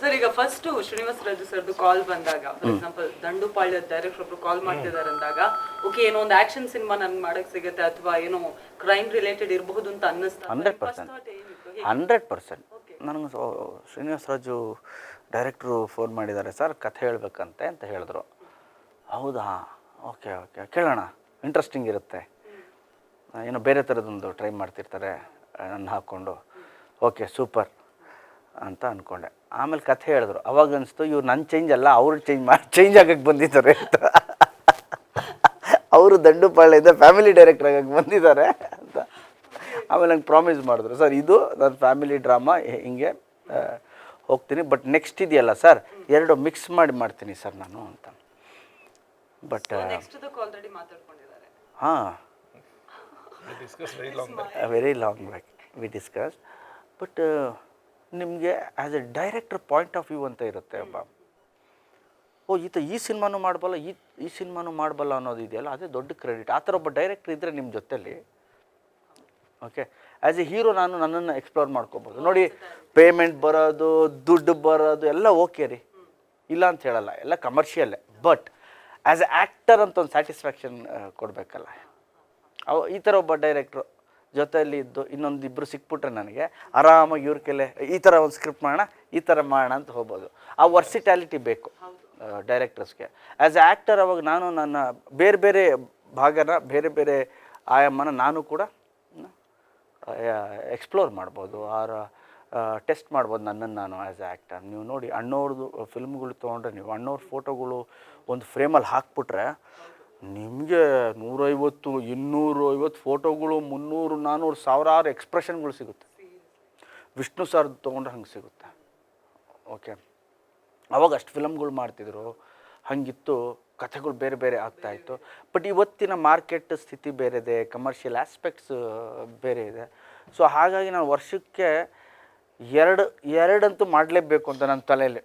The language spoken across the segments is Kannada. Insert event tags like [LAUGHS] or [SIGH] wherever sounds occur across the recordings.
ಸರ್ ಈಗ ಫಸ್ಟ್ ಶ್ರೀನಿವಾಸ ರಾಜು ಸರ್ದು ಕಾಲ್ ಬಂದಾಗ ಫಾರ್ ಎಕ್ಸಾಂಪಲ್ ದಂಡುಪಾಳ್ಯ ಡೈರೆಕ್ಟರ್ ಒಬ್ರು ಕಾಲ್ ಮಾಡ್ತಿದ್ದಾರೆ ಅಂದಾಗ ಓಕೆ ಏನೋ ಒಂದು ಆಕ್ಷನ್ ಸಿನಿಮಾ ನನ್ಗೆ ಮಾಡಕ್ ಸಿಗುತ್ತೆ ಅಥವಾ ಏನೋ ಕ್ರೈಮ್ ರಿಲೇಟೆಡ್ ಇರಬಹುದು ಅಂತ ಅನ್ನಿಸ್ತಾ ಹಂಡ್ರೆಡ್ ಪರ್ಸೆಂಟ್. Hundred percent. ನನಗೆ ಶ್ರೀನಿವಾಸ ರಾಜು ಡೈರೆಕ್ಟ್ರು ಫೋನ್ ಮಾಡಿದ್ದಾರೆ ಸರ್ ಕಥೆ ಹೇಳಬೇಕಂತೆ ಅಂತ ಹೇಳಿದ್ರು. ಹೌದಾ? ಓಕೆ ಓಕೆ ಕೇಳೋಣ. ಇಂಟ್ರೆಸ್ಟಿಂಗ್ ಇರುತ್ತೆ. ಏನೋ ಬೇರೆ ಥರದೊಂದು ಟ್ರೈ ಮಾಡ್ತಿರ್ತಾರೆ ನನ್ನ ಹಾಕ್ಕೊಂಡು ಓಕೆ ಸೂಪರ್ ಅಂತ ಅಂದ್ಕೊಂಡೆ ಆಮೇಲೆ ಕಥೆ ಹೇಳಿದ್ರು. ಅವಾಗ ಅನಿಸ್ತು ಇವ್ರು ನನ್ನ ಚೇಂಜ್ ಅಲ್ಲ ಅವ್ರು ಚೇಂಜ್ ಮಾಡಿ ಚೇಂಜ್ ಆಗಕ್ಕೆ ಬಂದಿದ್ದಾರೆ ಅಂತ. ಅವರು ದಂಡುಪಾಳ್ಯದ ಫ್ಯಾಮಿಲಿ ಡೈರೆಕ್ಟರ್ ಆಗಕ್ಕೆ ಬಂದಿದ್ದಾರೆ ಅಂತ. ಆಮೇಲೆ ನಂಗೆ ಪ್ರಾಮಿಸ್ ಮಾಡಿದ್ರು ಸರ್ ಇದು ನನ್ನ ಫ್ಯಾಮಿಲಿ ಡ್ರಾಮಾ ಹಿಂಗೆ ಹೋಗ್ತೀನಿ ಬಟ್ ನೆಕ್ಸ್ಟ್ ಇದೆಯಲ್ಲ ಸರ್ ಎರಡು ಮಿಕ್ಸ್ ಮಾಡಿ ಮಾಡ್ತೀನಿ ಸರ್ ನಾನು ಅಂತ. ಬಟ್ ನೆಕ್ಸ್ಟ್ ಆಲ್ರೆಡಿ ಮಾತಾಡ್ಕೊಂಡಿದ್ದಾರೆ. ಹಾಂ. Very long back we discuss but ನಿಮಗೆ as a director point of view ಅಂತ ಇರುತ್ತೆ ಒಬ್ಬ ಓ, ಈತ ಈ ಸಿನಿಮಾನು ಮಾಡಬಲ್ಲ, ಈ ಈ ಸಿನಿಮಾನು ಮಾಡಬಲ್ಲ ಅನ್ನೋದು ಇದೆಯಲ್ಲ, ಅದೇ ದೊಡ್ಡ ಕ್ರೆಡಿಟ್ ಆ ಥರ ಒಬ್ಬ ಡೈರೆಕ್ಟ್ರ್ ಇದ್ದರೆ ನಿಮ್ಮ ಜೊತೆಯಲ್ಲಿ ಓಕೆ ಆ್ಯಸ್ ಎ ಹೀರೋ ನಾನು ನನ್ನನ್ನು ಎಕ್ಸ್ಪ್ಲೋರ್ ಮಾಡ್ಕೋಬೋದು. ನೋಡಿ ಪೇಮೆಂಟ್ ಬರೋದು, ದುಡ್ಡು ಬರೋದು, ಎಲ್ಲ ಓಕೆ ರೀ. ಇಲ್ಲ ಅಂತ ಹೇಳಲ್ಲ, ಎಲ್ಲ ಕಮರ್ಷಿಯಲ್ಲೇ ಬಟ್ ಆ್ಯಸ್ ಎ ಆ್ಯಕ್ಟರ್ ಅಂತ ಒಂದು ಸ್ಯಾಟಿಸ್ಫ್ಯಾಕ್ಷನ್ ಕೊಡಬೇಕಲ್ಲ. ಅವ, ಈ ಥರ ಒಬ್ಬ ಡೈರೆಕ್ಟ್ರು ಜೊತೆಯಲ್ಲಿ ಇದ್ದು ಇನ್ನೊಂದು ಇಬ್ಬರು ಸಿಕ್ಬಿಟ್ರೆ ನನಗೆ ಆರಾಮಾಗಿ ಇವ್ರ ಕೆಲೆ, ಈ ಥರ ಒಂದು ಸ್ಕ್ರಿಪ್ಟ್ ಮಾಡೋಣ, ಈ ಥರ ಮಾಡೋಣ ಅಂತ ಹೋಗ್ಬೋದು. ಆ ವರ್ಸಿಟ್ಯಾಲಿಟಿ ಬೇಕು ಡೈರೆಕ್ಟರ್ಸ್ಗೆ ಆ್ಯಸ್ ಎ ಆ್ಯಕ್ಟರ್ ಅವಾಗ ನಾನು ನನ್ನ ಬೇರೆ ಬೇರೆ ಭಾಗನ, ಬೇರೆ ಬೇರೆ ಆಯಾಮನ ನಾನು ಕೂಡ ಎಕ್ಸ್ಪ್ಲೋರ್ ಮಾಡ್ಬೋದು, ಆರ ಟೆಸ್ಟ್ ಮಾಡ್ಬೋದು ನನ್ನನ್ನು ನಾನು ಆ್ಯಸ್ ಎ ಆ್ಯಕ್ಟರ್ ನೀವು ನೋಡಿ ಅಣ್ಣವ್ರದ್ದು ಫಿಲ್ಮ್ಗಳು ತೊಗೊಂಡ್ರೆ ನೀವು ಅಣ್ಣವ್ರ ಫೋಟೋಗಳು ಒಂದು ಫ್ರೇಮಲ್ಲಿ ಹಾಕ್ಬಿಟ್ರೆ ನಿಮಗೆ ನೂರೈವತ್ತು ಇನ್ನೂರು ಐವತ್ತು ಫೋಟೋಗಳು, ಮುನ್ನೂರು ನಾನ್ನೂರು ಸಾವಿರಾರು ಎಕ್ಸ್ಪ್ರೆಷನ್ಗಳು ಸಿಗುತ್ತೆ. ವಿಷ್ಣು ಸರ್ ತೊಗೊಂಡ್ರೆ ಹಂಗೆ ಸಿಗುತ್ತೆ. ಓಕೆ ಅವಾಗ ಅಷ್ಟು ಫಿಲಮ್ಗಳು ಮಾಡ್ತಿದ್ರು. ಹಂಗಿತ್ತು. ಕಥೆಗಳು ಬೇರೆ ಬೇರೆ ಆಗ್ತಾಯಿತ್ತು ಬಟ್ ಇವತ್ತಿನ ಮಾರ್ಕೆಟ್ ಸ್ಥಿತಿ ಬೇರೆ ಇದೆ ಕಮರ್ಷಿಯಲ್ ಆಸ್ಪೆಕ್ಟ್ಸ್ ಬೇರೆ ಇದೆ. ಸೊ ಹಾಗಾಗಿ ನಾನು ವರ್ಷಕ್ಕೆ ಎರಡು, ಎರಡಂತೂ ಮಾಡಲೇಬೇಕು ಅಂತ ನನ್ನ ತಲೆಯಲ್ಲಿ.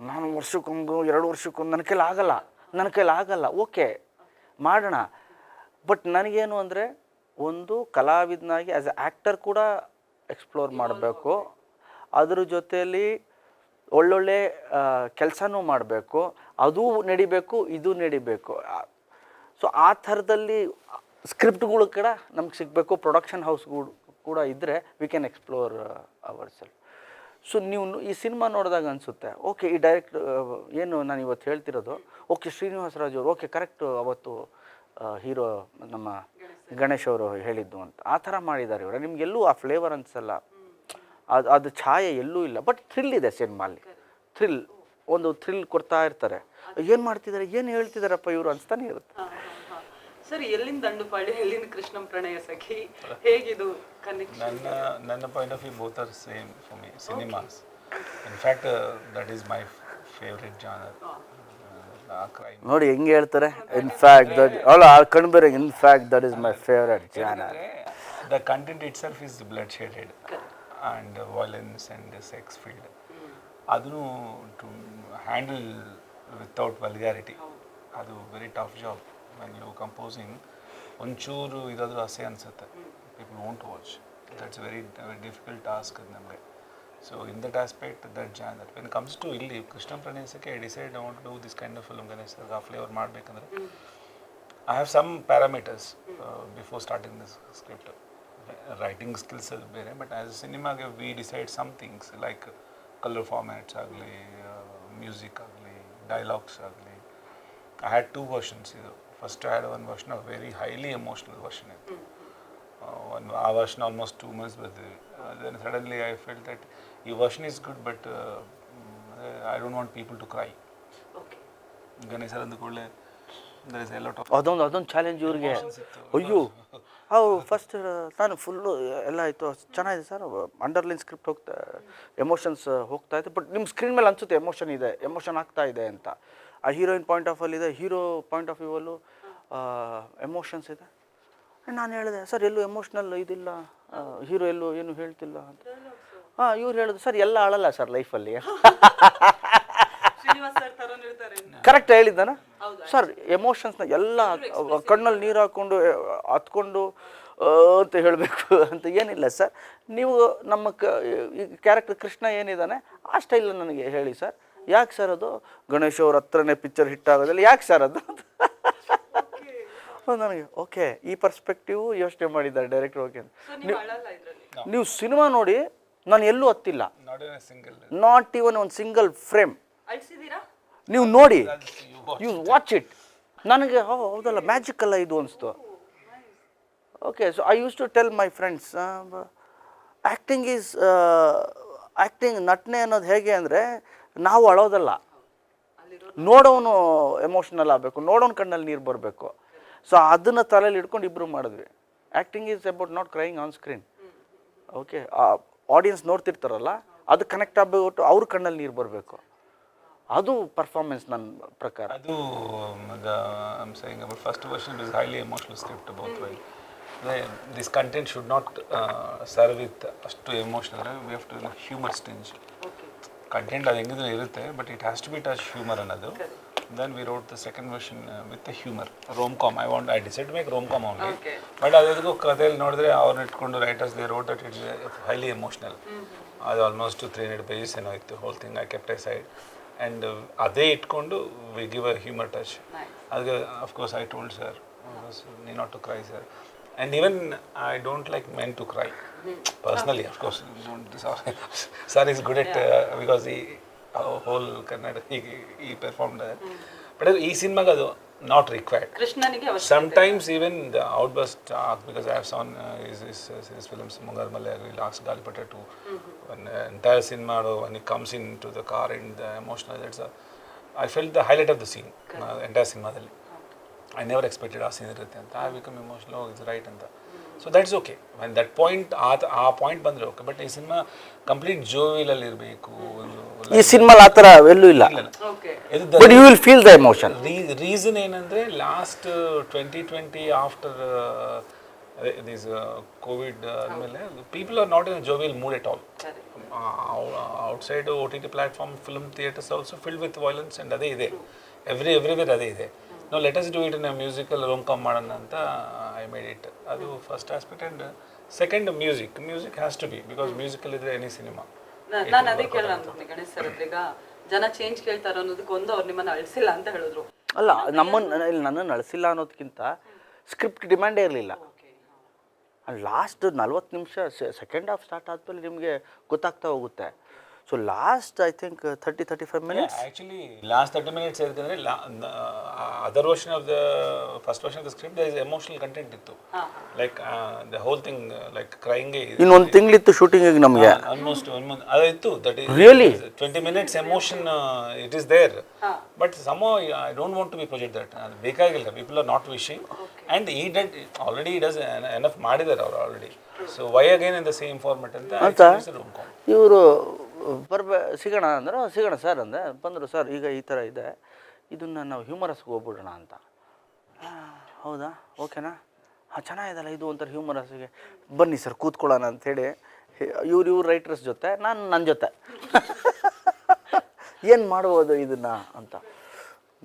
ನಾನು ವರ್ಷಕ್ಕೊಂದು, ಎರಡು ವರ್ಷಕ್ಕೊಂದು, ನನ್ನ ಕೈಲಿ ಆಗಲ್ಲ. ನನ್ನ ಕೈಲಿ ಆಗಲ್ಲ. ಓಕೆ ಮಾಡೋಣ. ಬಟ್ ನನಗೇನು ಅಂದರೆ ಒಂದು ಕಲಾವಿದನಾಗಿ ಆ್ಯಸ್ ಎ ಆ್ಯಕ್ಟರ್ ಕೂಡ ಎಕ್ಸ್ಪ್ಲೋರ್ ಮಾಡಬೇಕು. ಅದ್ರ ಜೊತೆಯಲ್ಲಿ ಒಳ್ಳೊಳ್ಳೆ ಕೆಲಸನೂ ಮಾಡಬೇಕು. ಅದೂ ನಡಿಬೇಕು ಇದು ನಡಿಬೇಕು. ಸೊ ಆ ಥರದಲ್ಲಿ ಸ್ಕ್ರಿಪ್ಟ್ಗಳು ಕೂಡ ನಮ್ಗೆ ಸಿಗಬೇಕು ಪ್ರೊಡಕ್ಷನ್ ಹೌಸ್ಗಳು ಕೂಡ ಇದ್ದರೆ we can explore our self so ನೀವು ಈ ಸಿನಿಮಾ ನೋಡಿದಾಗ ಅನಿಸುತ್ತೆ, ಓಕೆ, ಈ ಡೈರೆಕ್ಟ್ ಏನು ನಾನು ಇವತ್ತು ಹೇಳ್ತಿರೋದು, ಓಕೆ ಶ್ರೀನಿವಾಸ ರಾಜ್ ಅವರು, ಓಕೆ ಕರೆಕ್ಟ್ ಅವತ್ತು ಹೀರೋ ನಮ್ಮ ಗಣೇಶ್ ಅವರು ಹೇಳಿದ್ದು ಅಂತ. ಆ ಥರ ಮಾಡಿದ್ದಾರೆ ಇವರು. ನಿಮಗೆಲ್ಲೂ ಆ ಫ್ಲೇವರ್ ಅನಿಸಲ್ಲ ಅದು ಅದು ಛಾಯೆ ಎಲ್ಲೂ ಇಲ್ಲ ಬಟ್ ಥ್ರಿಲ್ ಇದೆ ಸಿನಿಮಾಲಿ ಥ್ರಿಲ್ ಒಂದು ಥ್ರಿಲ್ ಕೊಡ್ತಾ ಇರ್ತಾರೆ. ಏನು ಮಾಡ್ತಿದ್ದಾರೆ? ಏನು ಹೇಳ್ತಿದ್ದಾರಪ್ಪ ಇವರು ಅನಿಸ್ತಾನೆ ಇರುತ್ತೆ. ಸರ್ ಎಲ್ಲಿಂದ ದಂಡುಪಾಳಿ ಎಲ್ಲಿಂದ ಕೃಷ್ಣಂ ಪ್ರಣಯ ಸಖಿ? ಹೇಗಿದು ಕನೆಕ್ಷನ್ ನನ್ನ ನನ್ನ point of view both are same for me cinemas in fact that is my favourite genre ನೋಡಿ ಹೆಂಗೆ ಹೇಳ್ತಾರೆ? ಇನ್ಫ್ಯಾಕ್ಟ್ ದಟ್ ಅಲ್ಲ in fact that is my favourite genre the content itself is blood shaded and violence and sex filled ಅದನ್ನು ಟು ಹ್ಯಾಂಡಲ್ ವಿತೌಟ್ ವಲ್ಗ್ಯಾರಿಟಿ ಅದು very tough job when you composing ಒಂಚೂರು ಇದಾದರೂ ಅಸೆ ಅನಿಸುತ್ತೆ. People won't watch that's very very difficult task ಅದು ನಮಗೆ. So in that aspect that genre when comes to ಇಲ್ಲಿ Krishna ಪ್ರಣಯಸಕ್ಕೆ decide I want do this kind of film Ganesh ಆ ಫ್ಲೇವರ್ ಮಾಡಬೇಕಂದ್ರೆ I have some parameters before starting this script writing skills skills ಬೇರೆ ಬಟ್ ಆ್ಯಸ್ ಸಿನಿಮಾಗೆ we decide some things like colour formats ಆಗಲಿ ಮ್ಯೂಸಿಕ್ ಆಗಲಿ ಡೈಲಾಗ್ಸ್ ಆಗಲಿ ಐ ಹ್ಯಾಡ್ ಟೂ ವರ್ಷನ್ಸ್ ಇದು first and had one version very highly emotional version ಇತ್ತು. ಒಂದು ಆ ವರ್ಷನ್ ಆಲ್ಮೋಸ್ಟ್ ಟೂ ಮಂತ್ಸ್ ಬರ್ತೀವಿ then suddenly I feel that ಈ version is good but I don't want people to cry Ganesha sir ಅಂದ ಕೂಡಲೇ there is a lot of ಅದೊಂದು ಅದೊಂದು ಚಾಲೆಂಜ್ ಇವ್ರಿಗೆ. ಅಯ್ಯೋ ಅವ್ರು ಫಸ್ಟ್ ನಾನು ಫುಲ್ಲು ಎಲ್ಲ ಆಯಿತು. ಚೆನ್ನಾಗಿದೆ ಸರ್ ಅಂಡರ್ಲೈನ್ ಸ್ಕ್ರಿಪ್ಟ್ ಹೋಗ್ತಾ ಎಮೋಷನ್ಸ್ ಹೋಗ್ತಾ ಇತ್ತು. ಬಟ್ ನಿಮ್ಮ ಸ್ಕ್ರೀನ್ ಮೇಲೆ ಅನಿಸುತ್ತೆ ಎಮೋಷನ್ ಇದೆ ಎಮೋಷನ್ ಆಗ್ತಾ ಇದೆ ಅಂತ. ಆ ಹೀರೋಯಿನ್ ಪಾಯಿಂಟ್ ಆಫ್ ಅಲ್ಲಿದೆ ಹೀರೋ ಪಾಯಿಂಟ್ ಆಫ್ ವ್ಯೂವಲ್ಲೂ ಎಮೋಷನ್ಸ್ ಇದೆ? ನಾನು ಹೇಳಿದೆ ಸರ್ ಎಲ್ಲೂ ಎಮೋಷ್ನಲ್ ಇದಿಲ್ಲ ಹೀರೋ ಎಲ್ಲೂ ಏನು ಹೇಳ್ತಿಲ್ಲ ಅಂತ. ಹಾಂ ಇವ್ರು ಹೇಳಿದ್ರು ಸರ್ ಎಲ್ಲ ಆಳಲ್ಲ ಸರ್ ಲೈಫಲ್ಲಿ ಶ್ರೀನಿವಾಸ್ ಸರ್ ತರ ಇರ್ತಾರೆ ಕರೆಕ್ಟ್ ಹೇಳಿದ್ದಾನ? ಸರ್ ಎಮೋಷನ್ಸ್ನ ಎಲ್ಲ ಕಣ್ಣಲ್ಲಿ ನೀರು ಹಾಕ್ಕೊಂಡು ಹತ್ಕೊಂಡು ಅಂತ ಹೇಳಬೇಕು [LAUGHS] ಅಂತ ಏನಿಲ್ಲ ಸರ್. ನೀವು ನಮ್ಮ ಕ ಈ ಕ್ಯಾರೆಕ್ಟರ್ ಕೃಷ್ಣ ಏನಿದ್ದಾನೆ ಆ ಸ್ಟೈಲ್ ನನಗೆ ಹೇಳಿ ಸರ್. ಯಾಕೆ ಸರ್ ಅದು? ಗಣೇಶ್ ಅವ್ರ ಹತ್ರನೇ ಪಿಕ್ಚರ್ ಹಿಟ್ ಆಗೋದಿಲ್ಲ ಯಾಕೆ ಸರ್ ಅದು? ನನಗೆ ಓಕೆ ಈ ಪರ್ಸ್ಪೆಕ್ಟಿವ್ ಯೋಚನೆ ಮಾಡಿದ್ದಾರೆ ಡೈರೆಕ್ಟರ್ ಓಕೆ ಸೊ ನೀವು ಅಳಲ್ಲ ಇದ್ರಲ್ಲಿ? ನೀವು ಸಿನಿಮಾ ನೋಡಿ ನಾನು ಎಲ್ಲೂ ಹತ್ತಿಲ್ಲ. Not a single not even ಒಂದು ಸಿಂಗಲ್ ಫ್ರೇಮ್ ನೀವು ನೋಡಿ ಯು ವಾಚ್ ಇಟ್ ನನಗೆ ಹೋ ಹೌದಲ್ಲ ಮ್ಯಾಜಿಕ್ ಅಲ್ಲ ಇದು ಅನಿಸ್ತು. Okay so I use to tell my friends acting is acting ನಟನೆ ಅನ್ನೋದು ಹೇಗೆ ಅಂದರೆ ನಾವು ಅಳೋದಲ್ಲ. ನೋಡೋನು ಎಮೋಷ್ನಲ್ ಆಗಬೇಕು ನೋಡೋನ್ ಕಣ್ಣಲ್ಲಿ ನೀರು ಬರಬೇಕು. ಸೊ ಅದನ್ನು ತಲೆಯಲ್ಲಿ ಇಟ್ಕೊಂಡು ಇಬ್ಬರು ಮಾಡಿದ್ವಿ. Acting is about not crying on screen okay audience ನೋಡ್ತಿರ್ತಾರಲ್ಲ ಅದು ಕನೆಕ್ಟ್ ಆಗಬೇಕು ಅವ್ರ ಕಣ್ಣಲ್ಲಿ ನೀರು ಬರಬೇಕು. ಅದು ಪರ್ಫಾರ್ಮೆನ್ಸ್ ನನ್ನ ಪ್ರಕಾರ. ಅದು first version is highly script both way. This content should not uh, serve ಅಷ್ಟು emotional we have to humour tinge content ಅದು ಹೆಂಗಿದ್ರೆ ಇರುತ್ತೆ but it has to be touch humour ಅನ್ನೋದು. Then we wrote the second version with humour rom com I want I decide make rom com Okay. But ಅದಕ್ಕೂ ಕಥೆಯಲ್ಲಿ ನೋಡಿದ್ರೆ ಅವ್ರನ್ನ ಇಟ್ಕೊಂಡು writers they wrote that it's highly emotional ಅದು ಆಲ್ಮೋಸ್ಟ್ ತ್ರೀ ಹಂಡ್ರೆಡ್ ಪೇಜಸ್ ಏನೋ ಇತ್ತು whole thing I kept aside and ಅದೇ ಇಟ್ಕೊಂಡು we give a humour touch. ಅದಕ್ಕೆ of course I told sir ನೀ not to cry sir and even I of course. Men to Sir is good at, good because because whole kannada he performed that but ಈ ಸಿನಿಮಾಗೆ he ನಾಟ್ ರಿಕ್ವೈರ್ಡ್ ಕೃಷ್ಣನಿಗೆ required Sometimes even the outburst arc, because I have seen uh, his, his, his films, Mungar Malayari, Last Galipata too, when uh, entire cinema, when he comes into the car and the emotional, that's a, I felt the highlight of the scene, uh, entire never expected never expected ಆ ಸೀನ್ ಇರುತ್ತೆ ಅಂತ I become emotional it's right ಅಂತ so that's okay and that point ಆ ಆ ಪಾಯಿಂಟ್ ಬಂದರೆ ಓಕೆ ಬಟ್ ಈ ಸಿನಿಮಾ ಕಂಪ್ಲೀಟ್ ಜೋವಿಲಲ್ಲಿ ಇರಬೇಕು ಈ ಸಿನಿಮಾ ಆ ಥರ ಎಲ್ಲೂ ಇಲ್ಲ. But you will feel the emotion reason ಏನಂದರೆ last twenty twenty after this covid ಆದಮೇಲೆ people are not in jovial mood at all all. Outside O T T platform film theatres also filled with violence and ಅದೇ ಇದೆ. ಎವ್ರಿ ಎವ್ರಿವೇರ್ ಅದೇ ಇದೆ. ನಾವು let's do it in musical rom com ಮಾಡೋಣ ಅಂತ ಐ ಮೇಡ್ ಇಟ್ ಅದು first aspect and second music music has to be because musical ಇದ್ರೆ ಎನಿ ಸಿನಿಮಾ ನಾನು ಅದೇ ಕೇಳೋಣ ಗಣೇಶ್ ಸರ್ ಹತ್ರ. ಈಗ ಜನ ಚೇಂಜ್ ಕೇಳ್ತಾರೋ ಅನ್ನೋದಕ್ಕೆ ಒಂದು ಅವ್ರು ನಿಮ್ಮನ್ನು ಅಳಿಸಿಲ್ಲ ಅಂತ ಹೇಳಿದ್ರು. ಅಲ್ಲ ನಮ್ಮನ್ನು ಇಲ್ಲಿ ನನ್ನನ್ನು ಅಳಿಸಿಲ್ಲ ಅನ್ನೋದಕ್ಕಿಂತ ಸ್ಕ್ರಿಪ್ಟ್ ಡಿಮ್ಯಾಂಡೇ ಇರಲಿಲ್ಲ. ಲಾಸ್ಟ್ ನಲ್ವತ್ತು ನಿಮಿಷ ಸೆಕೆಂಡ್ ಹಾಫ್ ಸ್ಟಾರ್ಟ್ ಆದಮೇಲೆ ನಿಮಗೆ ಗೊತ್ತಾಗ್ತಾ ಹೋಗುತ್ತೆ. So last I think thirty thirty five minutes actually last thirty minutes ಯಾಕಂದ್ರೆ other version of the first version of the script is emotional content ಇತ್ತು. Like the whole thing like crying ಇನ್ನೊಂದು ತಿಂಗಳಿತ್ತು ಶೂಟಿಂಗ್ ನಮಗೆ. Almost one month ಅದಿತ್ತು that really twenty minutes emotion it is there but some I don't want to be project that ಅದು ಬೇಕಾಗಿಲ್ಲ. People are not wishing and ಈ ಡಟ್ ಆಲ್ರೆಡಿ ಡಸ್ ಎನಫ್ ಮಾಡಿದ್ದಾರೆ ಅವ್ರು already so why again in the same format ಅಂತ ಇವರು ಬರ್ಬೇ, ಸಿಗೋಣ ಅಂದ್ರೆ ಸಿಗೋಣ ಸರ್ ಅಂದೆ. ಬಂದರು, ಸರ್, ಈಗ ಈ ಥರ ಇದೆ. ಇದನ್ನು ನಾವು ಹ್ಯೂಮರಸ್ಗೆ ಹೋಗ್ಬಿಡೋಣ ಅಂತ. ಹೌದಾ? ಓಕೆನಾ? ಹಾಂ, ಚೆನ್ನಾಗಿದಲ್ಲ ಇದು ಒಂಥರ ಹ್ಯೂಮರಸ್ಗೆ ಬನ್ನಿ ಸರ್, ಕೂತ್ಕೊಳ್ಳೋಣ ಅಂಥೇಳಿ ಇವ್ರು ಇವ್ರು ರೈಟರ್ಸ್ ಜೊತೆ, ನಾನು ನನ್ನ ಜೊತೆ. [LAUGHS] ಏನು ಮಾಡ್ಬೋದು ಇದನ್ನು ಅಂತ.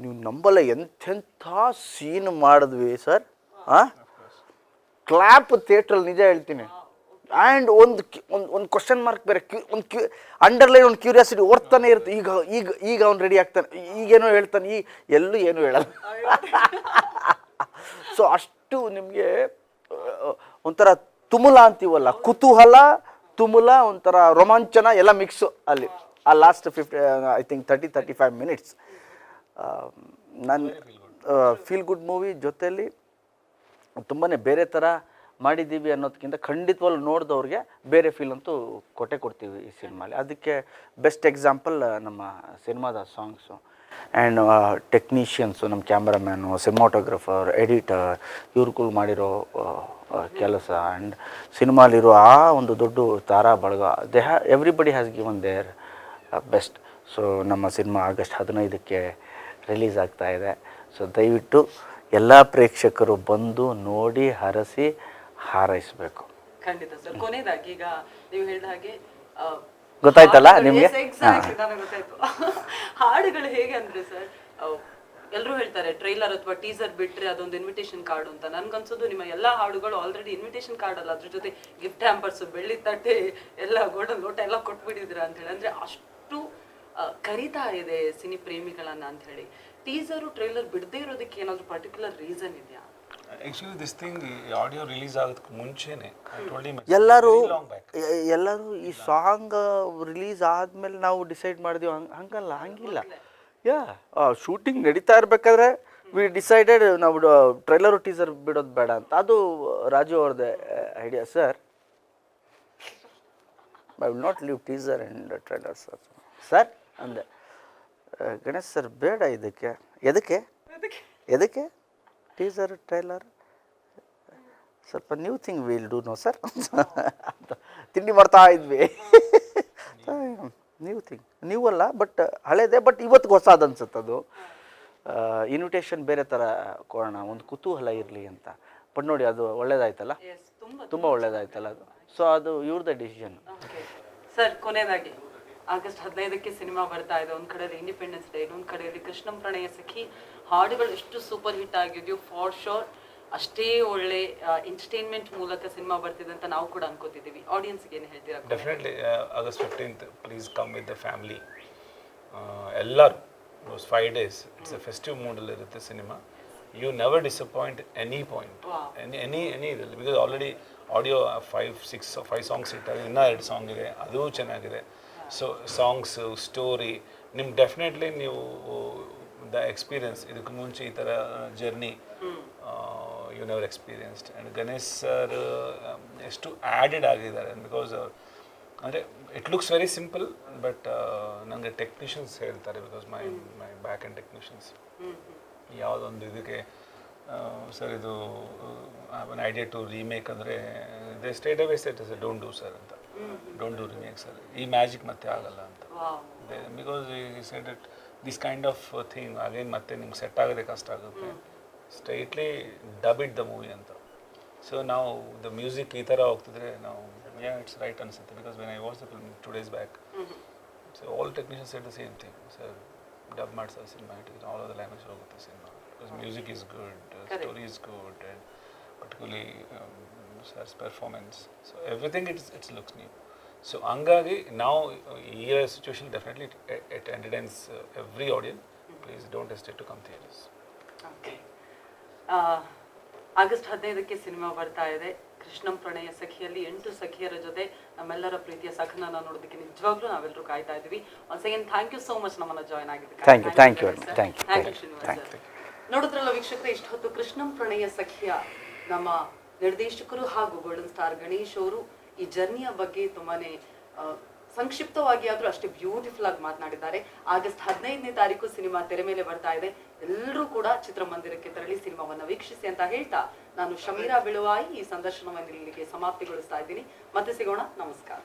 ನೀವು ನಂಬಲ್ಲ, ಎಂಥೆಂಥ ಸೀನ್ ಮಾಡಿದ್ವಿ ಸರ್ ಹಾಂ ಕ್ಲ್ಯಾಪ್ ಥಿಯೇಟ್ರಲ್ಲಿ ನಿಜ ಹೇಳ್ತೀನಿ. ಆ್ಯಂಡ್ ಒಂದು ಒಂದು ಒಂದು ಕ್ವಶನ್ ಮಾರ್ಕ್ ಬೇರೆ ಕ್ಯೂ ಒಂದು ಕ್ಯೂ ಅಂಡರ್ಲೈನ್ ಒಂದು ಕ್ಯೂರಿಯಾಸಿಟಿ ಓಡ್ತಾನೆ ಇರುತ್ತೆ. ಈಗ ಈಗ ಈಗ ಅವ್ನು ರೆಡಿ ಆಗ್ತಾನೆ. ಈಗೇನೋ ಹೇಳ್ತಾನೆ. ಈ, ಎಲ್ಲೂ ಏನೂ ಹೇಳಲ್ಲ. [LAUGHS] ಸೊ ಅಷ್ಟು ನಿಮಗೆ ಒಂಥರ ತುಮುಲ ಅಂತೀವಲ್ಲ. ಕುತೂಹಲ, ತುಮುಲ, ಒಂಥರ ರೋಮಾಂಚನ ಎಲ್ಲ ಮಿಕ್ಸು ಅಲ್ಲಿ. ಆ last fifty I think thirty thirty five minutes ನನ್ನ ಫೀಲ್ ಗುಡ್ ಮೂವಿ ಜೊತೆಯಲ್ಲಿ ತುಂಬಾ ಬೇರೆ ಥರ ಮಾಡಿದ್ದೀವಿ ಅನ್ನೋದಕ್ಕಿಂತ ಖಂಡಿತವಾಗ್ಲೂ ನೋಡಿದವ್ರಿಗೆ ಬೇರೆ ಫೀಲ್ ಅಂತೂ ಕೊಟ್ಟೆ ಕೊಡ್ತೀವಿ ಈ ಸಿನಿಮಾಲಿ. ಅದಕ್ಕೆ ಬೆಸ್ಟ್ ಎಕ್ಸಾಂಪಲ್ ನಮ್ಮ ಸಿನಿಮಾದ ಸಾಂಗ್ಸು ಆ್ಯಂಡ್ ಟೆಕ್ನಿಷಿಯನ್ಸು ನಮ್ಮ ಕ್ಯಾಮ್ರಾಮ್ಯಾನು ಸಿನಿಮಾಟೋಗ್ರಫರ್ ಎಡಿಟರ್ ಇವ್ರುಗಳು ಮಾಡಿರೋ ಕೆಲಸ. ಆ್ಯಂಡ್ ಸಿನಿಮಾಲಿರೋ ಆ ಒಂದು ದೊಡ್ಡ ತಾರಾ ಬಳಗ they have everybody has given their best so ನಮ್ಮ ಸಿನಿಮಾ ಆಗಸ್ಟ್ ಹದಿನೈದಕ್ಕೆ ರಿಲೀಸ್ ಆಗ್ತಾ ಇದೆ. ಸೊ ದಯವಿಟ್ಟು ಎಲ್ಲ ಪ್ರೇಕ್ಷಕರು ಬಂದು ನೋಡಿ, ಹರಸಿ ಹಾರೈಸಬೇಕು. ಖಂಡಿತ ಸರ್. ಕೊನೆಯದಾಗಿ ಈಗ ನೀವು ಹೇಳಿದ ಹಾಗೆ ಆ, ಗೊತ್ತಾಯ್ತಲ್ಲ ಹಾಡುಗಳು- ನಿಮ್ಗೆ? Yes, exactly, ನನಗೆ ಗೊತ್ತಾಯ್ತು. [LAUGHS] ಹಾಡುಗಳು ಹೇಗೆ ಅಂದ್ರೆ ಸರ್ ಎಲ್ಲರೂ ಹೇಳ್ತಾರೆ ಟ್ರೈಲರ್ ಅಥವಾ ಟೀಸರ್ ಬಿಟ್ರೆ ಅದೊಂದು ಇನ್ವಿಟೇಷನ್ ಕಾರ್ಡ್ ಅಂತ. ನನ್ಗನ್ಸೋದು ನಿಮ್ಮ ಎಲ್ಲಾ ಹಾಡುಗಳು ಆಲ್ರೆಡಿ ಇನ್ವಿಟೇಷನ್ ಕಾರ್ಡ್ ಅಲ್ಲ. ಅದ್ರ ಜೊತೆ ಗಿಫ್ಟ್ ಹ್ಯಾಂಪರ್ಸ್ ಬೆಳ್ಳಿ ತಟ್ಟೆ ಎಲ್ಲ ಗೋಲ್ಡನ್ ಲೋಟ ಎಲ್ಲ ಕೊಟ್ಬಿಟ್ಟಿದ್ರ ಅಂತ ಹೇಳಿ. ಅಂದ್ರೆ ಅಷ್ಟು ಆ, ಕರೀತಾ ಇದೆ ಸಿನಿ ಪ್ರೇಮಿಗಳನ್ನ ಅಂತ ಹೇಳಿ. ಟೀಸರು ಟ್ರೈಲರ್ ಬಿಡದೇ ಇರೋದಕ್ಕೆ ಏನಾದ್ರು ಪರ್ಟಿಕ್ಯುಲರ್ ರೀಸನ್ ಇದೆಯಾ? Actually this thing audio release ಆಗೋದಕ್ಕೆ ಮುಂಚೆನೆ ಎಲ್ಲರೂ ಎಲ್ಲರೂ ಈ ಸಾಂಗ್ ರಿಲೀಸ್ ಆದ್ಮೇಲೆ ನಾವು ಡಿಸೈಡ್ ಮಾಡಿದ್ವಿ ಹಂಗೆ ಹಂಗಲ್ಲ ಹಂಗಿಲ್ಲ. ಯಾ ಶೂಟಿಂಗ್ ನಡೀತಾ ಇರ್ಬೇಕಾದ್ರೆ ವಿ ಡಿಸೈಡೆಡ್ ನಾವು ಟ್ರೈಲರು ಟೀಸರ್ ಬಿಡೋದು ಬೇಡ ಅಂತ. ಅದು ರಾಜು ಅವ್ರದ್ದೇ idea sir I will not leave teaser and trailer sir sir ಅಂದೆ "ಆ, ಗಣೇಶ್ ಸರ್ ಬೇಡ ಇದಕ್ಕೆ. ಎದಕ್ಕೆ? ಎದಕ್ಕೆ? ಟೀಸರ್ ಟ್ರೈಲರ್ ಸ್ವಲ್ಪ new thing will do no sir ಅಂತ ತಿಂಡಿ ಮಾಡ್ತಾ ಇದ್ವಿ. ನ್ಯೂ ಥಿಂಗ್ ನ್ಯೂ ಅಲ್ಲ ಬಟ್ ಹಳೇದೇ ಬಟ್ ಇವತ್ತಿಗೆ ಹೊಸದು ಅನ್ಸುತ್ತೆ ಅದು. ಇನ್ವಿಟೇಷನ್ ಬೇರೆ ಥರ ಕೊಡೋಣ ಒಂದು ಕುತೂಹಲ ಇರಲಿ ಅಂತ. ಬಟ್ ನೋಡಿ ಅದು ಒಳ್ಳೇದಾಯ್ತಲ್ಲ? ತುಂಬ ಒಳ್ಳೇದಾಯ್ತಲ್ಲ ಅದು. ಸೊ ಅದು ಇವ್ರದ್ದೇ ಡಿಸಿಷನ್ ಸರ್ ಕೊನೆಯದಾಗಿ ಆಗಸ್ಟ್ ಹದಿನೈದಕ್ಕೆ ಸಿನಿಮಾ ಬರ್ತಾ ಇದೆ. ಒಂದು ಕಡೆಯಲ್ಲಿ ಇಂಡಿಪೆಂಡೆನ್ಸ್ ಡೇ ಇನ್ನೊಂದು ಕಡೆಯಲ್ಲಿ ಕೃಷ್ಣಂ ಪ್ರಣಯ ಸಖಿ. ಹಾಡುಗಳು ಎಷ್ಟು ಸೂಪರ್ ಹಿಟ್ ಆಗಿದೆಯೋ ಫಾರ್ ಶೋರ್ ಅಷ್ಟೇ ಒಳ್ಳೆ ಎಂಟರ್ಟೈನ್ಮೆಂಟ್ ಮೂಲಕ ಸಿನಿಮಾ ಬರ್ತಿದೆ ಅಂತ ನಾವು ಕೂಡ ಅನ್ಕೋತಿದ್ದೀವಿ. ಆಡಿಯನ್ಸ್ಗೆ ಏನು ಹೇಳ್ತೀರಾ definitely August fifteenth please come with the family ಎಲ್ಲರೂ those five days it's a festive ಮೂಡಲ್ಲಿ ಇರುತ್ತೆ cinema. You never disappoint any point any any any ಇದರಲ್ಲಿ because already audio five six five songs ಇಟ್ಟಾಗ ಇನ್ನೂ ಎರಡು ಸಾಂಗ್ ಇದೆ ಅದು ಚೆನ್ನಾಗಿದೆ. ಸೊ ಸಾಂಗ್ಸು ಸ್ಟೋರಿ ನಿಮ್ಗೆ ಡೆಫಿನೆಟ್ಲಿ ನೀವು ದ ಎಕ್ಸ್ಪೀರಿಯನ್ಸ್ ಇದಕ್ಕೆ ಮುಂಚೆ ಈ ಥರ journey you never experienced and Ganesh sir ಎಷ್ಟು ಆ್ಯಡೆಡ್ ಆಗಿದ್ದಾರೆ. ಬಿಕಾಸ್ ಅಂದರೆ it looks very simple but ನನಗೆ ಟೆಕ್ನಿಷಿಯನ್ಸ್ ಹೇಳ್ತಾರೆ because my my back and technicians ಯಾವುದೊಂದು ಇದಕ್ಕೆ ಸರ್ ಇದು ಒನ್ ಐಡಿಯಾ ಟು ರೀಮೇಕ್ ಅಂದರೆ ದೇ ಸ್ಟೇಟ್ ಅವೇ ಸ್ಟೇಟ್ ಡೋಂಟ್ ಡೂ ಸರ್ ಅಂತ. ಡೋಂಟ್ ಡೂ ರಿಮೇಕ್ ಸರ್ ಈ ಮ್ಯಾಜಿಕ್ ಮತ್ತೆ ಆಗಲ್ಲ ಅಂತ. ಬಿಕಾಸ್ ಈ set it this kind of thing again ಮತ್ತೆ ನಿಮ್ಗೆ ಸೆಟ್ ಆಗೋದೇ ಕಷ್ಟ ಆಗುತ್ತೆ. Straightly dub it the movie ಅಂತ. ಸೊ ನಾವು ದ ಮ್ಯೂಸಿಕ್ ಈ ಥರ ಹೋಗ್ತಿದ್ರೆ ನಾವು ಇಟ್ಸ್ ರೈಟ್ ಅನಿಸುತ್ತೆ. Because when I watch the film two days back so all technicians set the same thing sir dub ಮಾಡಿ sir cinema it all of the language ಹೋಗುತ್ತೆ cinema because music is good story is good and particularly sir's performance so everything it's it's looks new so ಹಂಗಾಗಿ ನಾವು ಈ situation definitely it entertains every audience please don't hesitate to come theatres August ಹದಿನೈದಕ್ಕೆ ಸಿನಿಮಾ ಬರ್ತಾ ಇದೆ. ಕೃಷ್ಣಂ ಪ್ರಣಯ ಸಖಿಯಲ್ಲಿ ಎಂಟು ಸಖಿಯರ ಜೊತೆ ನಮ್ಮೆಲ್ಲರ ಪ್ರೀತಿಯ ಸಖನ ನೋಡೋದಕ್ಕೆ ನಿಜವಾಗ್ಲೂ ನಾವೆಲ್ಲರೂ ಕಾಯ್ತಾ ಇದ್ವಿ once again thank you so much ನಮ್ಮನ್ನ ಜಾಯ್ನ್ ಆಗಿದ್ದಕ್ಕೆ. Thank you, thank you, thank thank you, Thank you, thank you, Srinivas thank sir. ನೋಡಿದ್ರಲ್ಲ ವೀಕ್ಷಕರೇ ಇಷ್ಟೊತ್ತು ಕೃಷ್ಣಂ ಪ್ರಣಯ ಸಖಿಯ ನಮ್ಮ ನಿರ್ದೇಶಕರು ಹಾಗೂ ಗೋಲ್ಡನ್ ಸ್ಟಾರ್ ಗಣೇಶ್ ಅವರು ಈ ಜರ್ನಿಯ ಬಗ್ಗೆ ತುಂಬಾನೇ ಸಂಕ್ಷಿಪ್ತವಾಗಿ ಆದರೂ ಅಷ್ಟೇ ಬ್ಯೂಟಿಫುಲ್ ಆಗಿ ಮಾತನಾಡಿದ್ದಾರೆ. ಆಗಸ್ಟ್ ಹದಿನೈದನೇ ತಾರೀಕು ಸಿನಿಮಾ ತೆರೆ ಮೇಲೆ ಬರ್ತಾ ಇದೆ. ಎಲ್ಲರೂ ಕೂಡ ಚಿತ್ರಮಂದಿರಕ್ಕೆ ತೆರಳಿ ಸಿನಿಮಾವನ್ನ ವೀಕ್ಷಿಸಿ ಅಂತ ಹೇಳ್ತಾ ನಾನು ಶಮೀರಾ ಬಿಳುವಾಯಿ ಈ ಸಂದರ್ಶನವನ್ನು ಇಲ್ಲಿಗೆ ಸಮಾಪ್ತಿಗೊಳಿಸ್ತಾ ಇದ್ದೀನಿ. ಮತ್ತೆ ಸಿಗೋಣ. ನಮಸ್ಕಾರ.